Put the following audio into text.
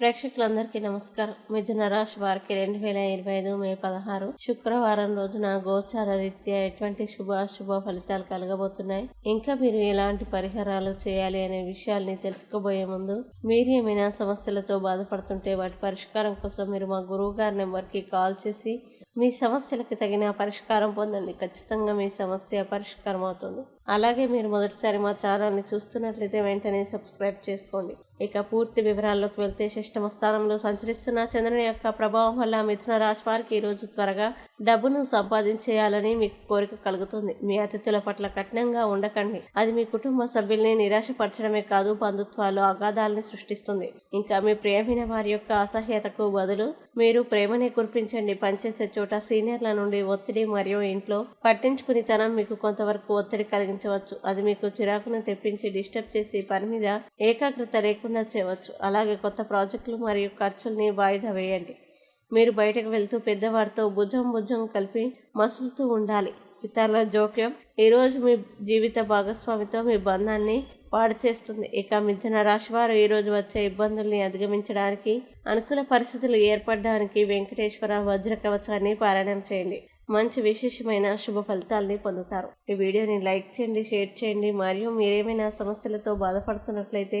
ప్రేక్షకులందరికీ నమస్కారం. మిథున రాశి వారికి రెండు వేల ఇరవై ఐదు మే పదహారు శుక్రవారం రోజున గోచార రీత్యా ఎటువంటి శుభ అశుభ ఫలితాలు కలగబోతున్నాయి? ఇంకా మీరు ఎలాంటి పరిహారాలు చేయాలి అనే విషయాల్ని తెలుసుకోబోయే ముందు మీరు ఏమైనా సమస్యలతో బాధపడుతుంటే వాటి పరిష్కారం కోసం మీరు మా గురువు గారి నెంబర్కి కాల్ చేసి మీ సమస్యలకు తగిన పరిష్కారం పొందండి. ఖచ్చితంగా మీ సమస్య పరిష్కారం అవుతుంది. అలాగే మీరు మొదటిసారి మా ఛానల్ని చూస్తున్నట్లయితే వెంటనే సబ్స్క్రైబ్ చేసుకోండి. ఇక పూర్తి వివరాల్లోకి వెళ్తే షష్టమ స్థానంలో సంచరిస్తున్న చంద్రుని యొక్క ప్రభావం వల్ల మిథున రాశి వారికి ఈరోజు త్వరగా డబ్బును సంపాదించేయాలని మీకు కోరిక కలుగుతుంది. మీ అతిథుల పట్ల కఠినంగా ఉండకండి. అది మీ కుటుంబ సభ్యుల్ని నిరాశపరచడమే కాదు బంధుత్వాలు అగాధాలని సృష్టిస్తుంది. ఇంకా మీ ప్రేమైన వారి యొక్క అసహ్యతకు బదులు మీరు ప్రేమనే కురిపించండి. పనిచేసే చోట సీనియర్ల నుండి ఒత్తిడి మరియు ఇంట్లో పట్టించుకునితనం మీకు కొంతవరకు ఒత్తిడి కలిగించవచ్చు. అది మీకు చిరాకును తెప్పించి డిస్టర్బ్ చేసి పని మీద ఏకాగ్రత లేకుండా చేయవచ్చు. అలాగే కొత్త ప్రాజెక్టులు మరియు ఖర్చుల్ని వాయిదా వేయండి. మీరు బయటకు వెళ్తూ పెద్దవారితో భుజం భుజం కలిపి మసులుతూ ఉండాలి. ఇతరుల జోక్యం ఈరోజు మీ జీవిత భాగస్వామితో మీ బంధాన్ని పాడు చేస్తుంది. ఇక మిథున రాశి వారు ఈరోజు వచ్చే ఇబ్బందుల్ని అధిగమించడానికి అనుకూల పరిస్థితులు ఏర్పడడానికి వెంకటేశ్వర వజ్ర కవచాన్ని పారాయణం చేయండి. మంచి విశేషమైన శుభ ఫలితాల్ని పొందుతారు. ఈ వీడియోని లైక్ చేయండి షేర్ చేయండి. మరియు మీరేమైనా సమస్యలతో బాధపడుతున్నట్లయితే